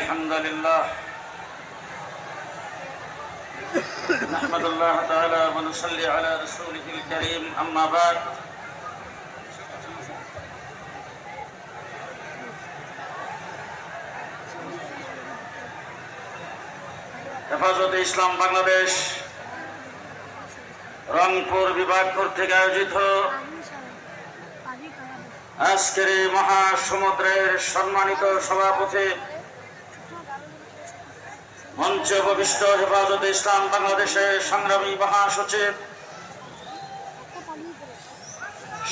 الحمد لله نحمد الله تعالى ونصلي على رسوله الكريم أما بعد হেফাজতে ইসলাম বাংলাদেশ রংপুর বিভাগ কর্তৃক আয়োজিত আজকের এই মহাসমুদ্রের সম্মানিত সভাপতি মঞ্চে উপবিষ্ট হেফাজতে ইসলাম বাংলাদেশের সংগ্রামী মহাসচিব,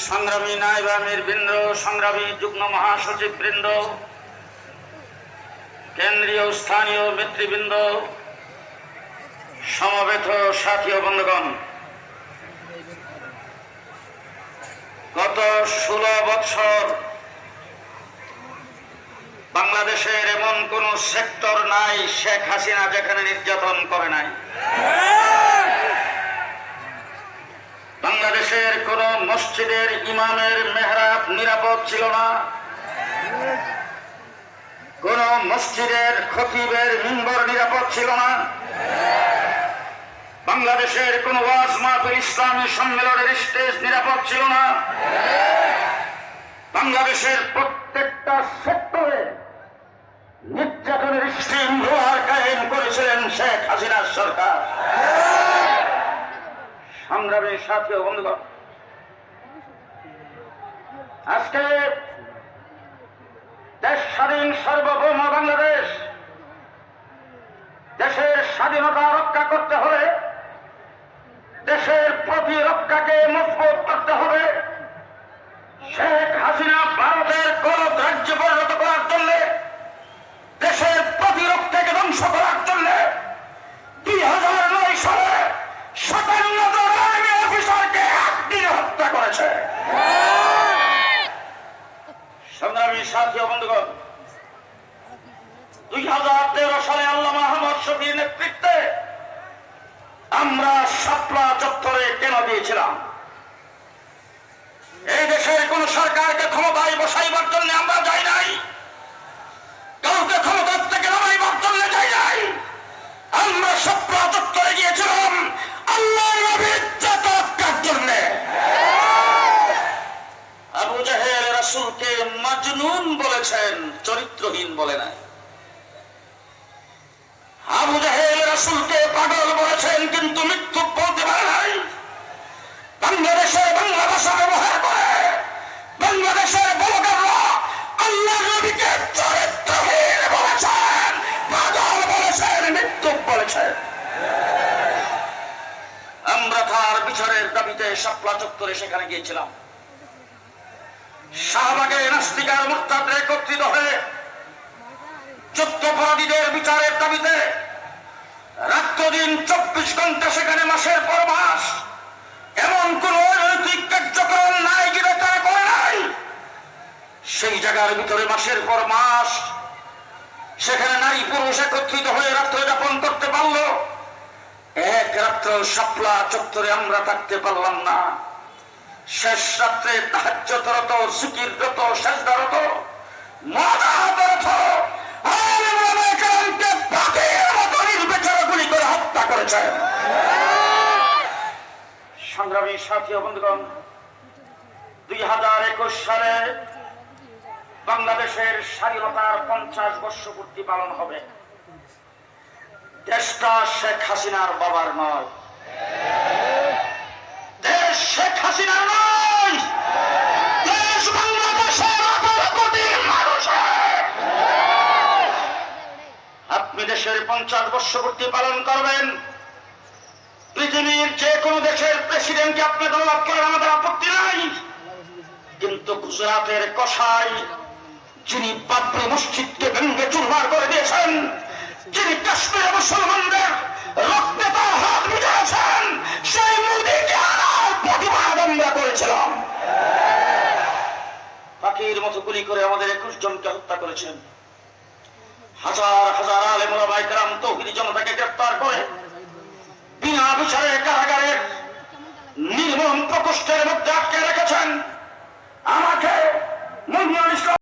সংগ্রামী নায়ব আমির বৃন্দ, সংগ্রামী যুগ্ম মহাসচিব বৃন্দ, কেন্দ্রীয় স্থানীয় নেতৃবৃন্দ, সমবেত সাথী বন্ধুগণ, গত ষোলো বছর বাংলাদেশের এমন কোন সেক্টর নাই, শেখ হাসিনা যেখানে নির্যাতন করে নাই। বাংলাদেশের কোন মসজিদের ইমামের মেহরাব নিরাপদ ছিল না। কোন মসজিদের খতিবের মিম্বর নিরাপদ ছিল না। বাংলাদেশের কোন ওয়াজ মাহফিল ইসলামী সম্মেলনের স্টেজ নিরাপদ ছিল না। বাংলাদেশের প্রত্যেকটা সেক্টরে স্ট্রিম লোহার কায়েম করেছিলেন শেখ হাসিনার সরকার। সংগ্রামী সাথী ও বন্ধুগণ, আজকে দেশ স্বাধীন সার্বভৌম বাংলাদেশ, দেশের স্বাধীনতা রক্ষা করতে হবে, দেশের প্রতিরক্ষাকে মজবুত করতে হবে, শেখ হাসিনা ভারতের গলত রাজ্য পরিণত করার জন্য দেশের প্রতিরক্ষাকে ধ্বংস করার জন্য দুই হাজার নয় সালে সাতান্ন জন আর্মি অফিসারকে একদিনে হত্যা করেছে সংগ্রামী সাথী বন্ধুগণ, দুই হাজার তেরো সালে আল্লাহ মাহমদ শফির নেতৃত্বে আমরা সাপলা চত্বরে কেন দিয়েছিলাম। এই দেশের কোন সরকারকে ক্ষমতায় বসাইবার জন্য আমরা যাই নাই। বলেছেন, চরিত্রহীন বলে নাই। আবু জাহেল রাসূলকে পাগল বলেছেন, কিন্তু মৃত্যু বলতে পারে নাই। বাংলাদেশে বাংলা ভাষা ব্যবহার করে বাংলাদেশের আমরা তার বিচারের দাবিতে শাপলা চত্বরে সেখানে গিয়েছিলাম। শাহবাগে নাস্তিকার মুক্তাদের একত্রিত হয়ে যুদ্ধপরাধীদের বিচারের দাবিতে রাত্রদিন চব্বিশ ঘণ্টা সেখানে মাসের পর মাস এমন কোন অনৈতিক কার্যক্রম নাই যেটা তারা করে নাই। সেই জায়গার ভিতরে মাসের পর মাস সেখানে নারী পুরুষ একত্রিত হয়ে রাত্র যাপন করতে পারল। এক রাত্র সাপলা চত্বরে আমরা থাকতে পারলাম না। শেষ রাত্রে তাহাজ্যতরত জিকিররত সেজদারত বন্ধুগণ, দুই হাজার একুশ সালে বাংলাদেশের স্বাধীনতার পঞ্চাশ বর্ষ পূর্তি পালন হবে। দেশটা শেখ হাসিনার বাবার নয়। দেশ দেশের পঞ্চাশ বর্ষপূর্তি পালন করবেন। পৃথিবীর যে কোনো দেশের প্রেসিডেন্টকে আপনি দলাপ করেন আমাদের আপত্তি নাই। কিন্তু গুজরাটের কষাই যিনি বাবরি মসজিদকে ভেঙ্গে চুরমার করে দিয়েছেন যিনি কাশ্মীরে মুসলমানদের রক্তে তার হাত বুঝেছেন সেই মোদীকে আনার প্রতিবাদ আমরা করেছিলাম। পাখির মতো গুলি করে আমাদের একুশ জনকে হত্যা করেছেন। হাজার হাজার আলেম রাইকরাম তৌহিদি জনতাকে গ্রেফতার করে বিনা বিচারে কারাগারে নির্মম প্রকোষ্ঠের মধ্যে আটকে রেখেছেন। আমাকে মুনিয়র